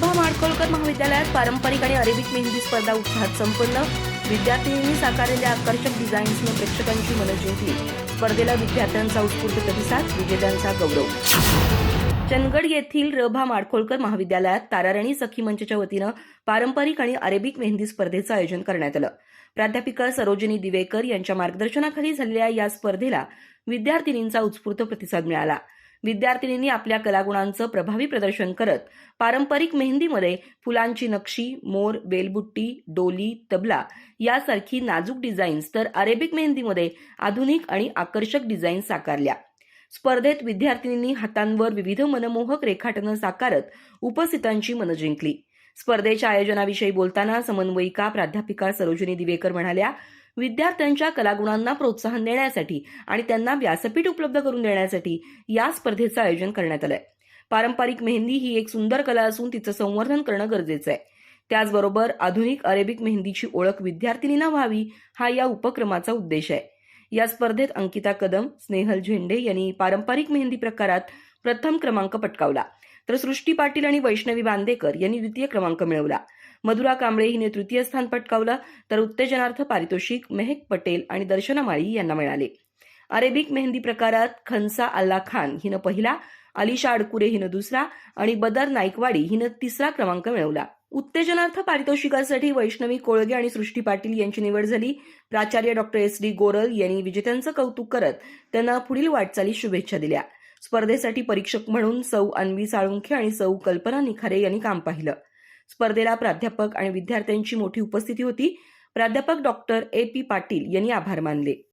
रभा माडकोळकर महाविद्यालयात पारंपरिक आणि अरेबिक मेहंदी स्पर्धा उत्साहात संपन्न. विद्यार्थिनींनी साकारलेल्या आकर्षक डिझाईन्सने प्रेक्षकांची मनं जिंकली. स्पर्धेला विद्यार्थ्यांचा उत्स्फूर्त प्रतिसाद विजेत्यांचा गौरव. चंदगड येथील रभा माडखोलकर महाविद्यालयात ताराराणी सखी मंचच्या वतीनं पारंपरिक आणि अरेबिक मेहंदी स्पर्धेचं आयोजन करण्यात आलं. प्राध्यापिका सरोजिनी दिवेकर यांच्या मार्गदर्शनाखाली झालेल्या या स्पर्धेला विद्यार्थिनींचा उत्स्फूर्त प्रतिसाद मिळाला. विद्यार्थिनींनी आपल्या कलागुणांचं प्रभावी प्रदर्शन करत पारंपरिक मेहंदीमध्ये फुलांची नक्षी मोर वेलबुट्टी डोली तबला यासारखी नाजूक डिझाईन्स तर अरेबिक मेहंदीमध्ये आधुनिक आणि आकर्षक डिझाईन साकारल्या. स्पर्धेत विद्यार्थिनींनी हातांवर विविध मनमोहक रेखाटनं साकारत उपस्थितांची मनं जिंकली. स्पर्धेच्या आयोजनाविषयी बोलताना समन्वयिका प्राध्यापिका सरोजिनी दिवेकर म्हणाल्या विद्यार्थ्यांच्या कलागुणांना प्रोत्साहन देण्यासाठी आणि त्यांना व्यासपीठ उपलब्ध करून देण्यासाठी या स्पर्धेचं आयोजन करण्यात आलंय. पारंपरिक मेहंदी ही एक सुंदर कला असून तिचं संवर्धन करणं गरजेचं आहे. त्याचबरोबर आधुनिक अरेबिक मेहंदीची ओळख विद्यार्थिनींना व्हावी हा या उपक्रमाचा उद्देश आहे. या स्पर्धेत अंकिता कदम स्नेहल झेंडे यांनी पारंपरिक मेहंदी प्रकारात प्रथम क्रमांक पटकावला. तर सृष्टी पाटील आणि वैष्णवी बांदेकर यांनी द्वितीय क्रमांक मिळवला. मधुरा कांबळे हिने तृतीय स्थान पटकावलं तर उत्तेजनार्थ पारितोषिक मेहक पटेल आणि दर्शना माळी यांना मिळाले. अरेबिक मेहंदी प्रकारात खनसा अल्ला खान हिनं पहिला अलिशा अडकुरे हिनं दुसरा आणि बदर नाईकवाडी हिनं तिसरा क्रमांक मिळवला. उत्तेजनार्थ पारितोषिकासाठी वैष्णवी कोळगे आणि सृष्टी पाटील यांची निवड झाली. प्राचार्य डॉक्टर एस डी गोरल यांनी विजेत्यांचं कौतुक करत त्यांना पुढील वाटचाली शुभेच्छा दिल्या. स्पर्धेसाठी परीक्षक म्हणून सौ अन्वी साळुंखे आणि सौ कल्पना निखारे यांनी काम पाहिलं. स्पर्धेला प्राध्यापक आणि विद्यार्थ्यांची मोठी उपस्थिती होती. प्राध्यापक डॉक्टर ए पी पाटील यांनी आभार मानले.